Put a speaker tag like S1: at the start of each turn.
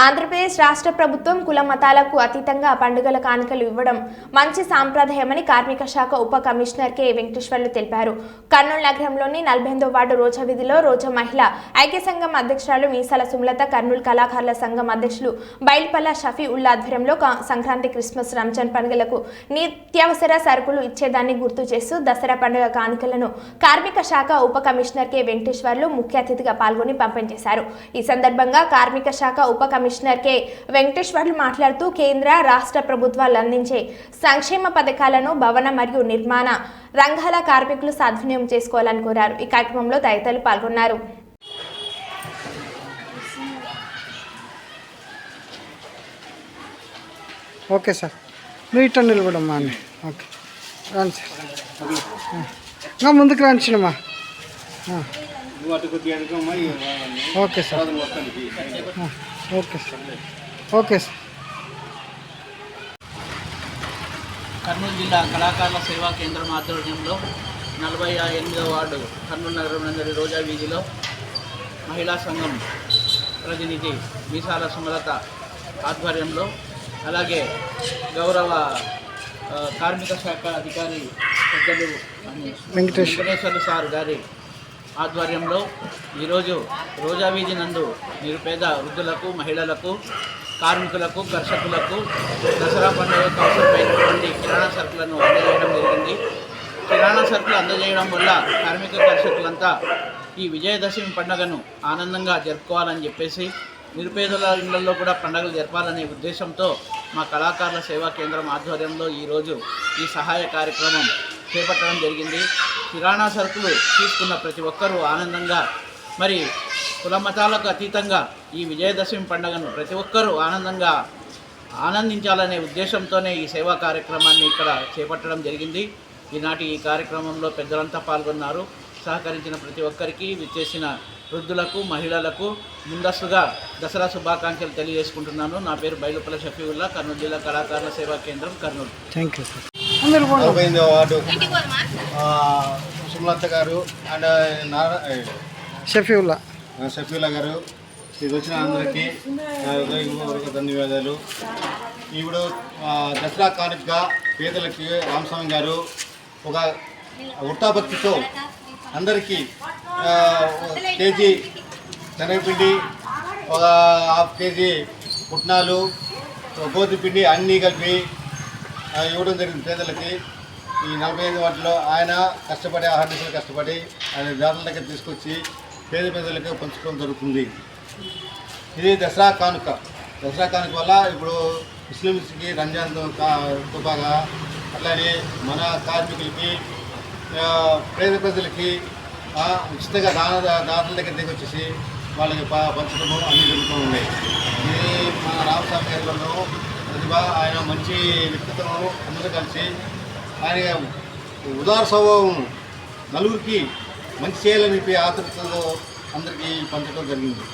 S1: ఆంధ్రప్రదేశ్ రాష్ట్ర ప్రభుత్వం కుల మతాలకు అతీతంగా పండుగల కానుకలు ఇవ్వడం మంచి సాంప్రదాయమని కార్మిక శాఖ ఉప కమిషనర్ కె. వెంకటేశ్వర్లు తెలిపారు. కర్నూలు నగరంలోని నలభై ఎనిమిదో వార్డు రోజా వీధిలో రోజా మహిళ ఐక్య సంఘం అధ్యక్షురాలు మీసాల సుమలత కర్నూలు కళాకారుల సంఘం అధ్యక్షులు బైల్పల్ల షఫీ ఉల్లా ఆధ్వర్యంలో క- సంక్రాంతి క్రిస్మస్ రంజాన్ పండుగలకు నిత్యావసర సరుకులు ఇచ్చేదాన్ని గుర్తు చేస్తూ దసరా పండుగ కానుకలను కార్మిక శాఖ ఉప కమిషనర్ కె. వెంకటేశ్వర్లు ముఖ్య అతిథిగా పాల్గొని పంపిణీ చేశారు. ఈ సందర్భంగా కార్మిక శాఖ ఉప కమిషనర్ కె వెంకటేశ్వర్లు మాట్లాడుతూ కేంద్ర రాష్ట్ర ప్రభుత్వాలు అందించే సంక్షేమ పథకాలను భవన మరియు నిర్మాణ రంగాల కార్మికులు సద్వినియోగం చేసుకోవాలని కోరారు. ఈ కార్యక్రమంలో తదితరులు పాల్గొన్నారు.
S2: Okay sir. నువ్వు ఇట్లా నిలబడమ్మా అండి ఓకే. రాను సార్. ఆ. ఇంకా okay sir. Okay sir. Okay sir.
S3: Kurnool జిల్లా కళాకారుల సేవా కేంద్రం ఆధ్వర్యంలో నలభై ఎనిమిదవ వార్డు కర్నూలు నగరం నందరి రోజా వీధిలో మహిళా సంఘం ప్రతినిధి మీసాల సుమలత ఆధ్వర్యంలో అలాగే గౌరవ కార్మిక శాఖ అధికారి పెద్దలు
S2: వెంకటేష్.
S3: వెంకటేశ్వర్లు సార్ గారి ఆధ్వర్యంలో ఈరోజు రోజా వీధి నందు నిరుపేద వృద్ధులకు మహిళలకు కార్మికులకు కర్షకులకు దసరా పండుగ అవసరమైనటువంటి కిరాణా సరుకులను అందజేయడం జరిగింది. కిరాణా సరుకులు అందజేయడం వల్ల కార్మిక కర్షకులంతా ఈ విజయదశమి పండుగను ఆనందంగా జరుపుకోవాలని చెప్పేసి నిరుపేదల ఇళ్ళలో కూడా పండుగలు జరపాలనే ఉద్దేశంతో మా కళాకారుల సేవా కేంద్రం ఆధ్వర్యంలో ఈరోజు ఈ సహాయ కార్యక్రమం చేపట్టడం జరిగింది. కిరాణా సరుకులు తీసుకున్న ప్రతి ఒక్కరూ ఆనందంగా మరి కుల మతాలకు అతీతంగా ఈ విజయదశమి పండుగను ప్రతి ఒక్కరూ ఆనందంగా ఆనందించాలనే ఉద్దేశంతోనే ఈ సేవా కార్యక్రమాన్ని ఇక్కడ చేపట్టడం జరిగింది. ఈనాటి ఈ కార్యక్రమంలో పెద్దలంతా పాల్గొన్నారు. సహకరించిన ప్రతి ఒక్కరికి విచ్చేసిన వృద్ధులకు మహిళలకు ముందస్తుగా దసరా శుభాకాంక్షలు తెలియజేసుకుంటున్నాను. నా పేరు బైలుపల షఫీవుల్లా కర్నూలు జిల్లా కళాకారుల సేవా కేంద్రం కర్నూలు.
S2: Thank you sir.
S4: నలభై ఎనిమిదవ వార్డు ఆ, సుమలత గారు అండ్ నారా
S2: షఫీవుల్లా.
S4: షఫీలా గారు. ఇది వచ్చిన అందరికీ నా హృదయపూర్వక ధన్యవాదాలు. ఇప్పుడు దసరా కానుకగా పేదలకి రామస్వామి గారు ఒక ఉట్టాభక్తితో అందరికీ కేజీ శనగపిండి ఒక హాఫ్ కేజీ పుట్నాలు ఒక గోధుమ పిండి అన్నీ కలిపి ఇవ్వడం జరిగింది పేదలకి. ఈ నలభై ఐదు వాటిలో ఆయన కష్టపడి ఆహార్నిశలు కష్టపడి ఆయన దారుల దగ్గర తీసుకొచ్చి పేద పేదలకు పంచుకోవడం జరుగుతుంది. ఇది దసరా కానుక. దసరా కానుక వల్ల ఇప్పుడు ముస్లిమ్స్కి రంజాన్తో అట్లానే మన కార్మికులకి పేద ప్రజలకి ఉచితంగా దాన దాతల దగ్గర దగ్గర వచ్చేసి వాళ్ళకి పంచడము అన్నీ జరుగుతూ ఉన్నాయి. ఇది మన రామస్వామి గారిలో ప్రతిభ ఆయన మంచి వ్యక్తిత్వం అందరూ కలిసి ఆయన ఉదార స్వభావం నలుగురికి మంచి చేయాలని చెప్పి ఆతృతతో అందరికీ పంచడం జరిగింది.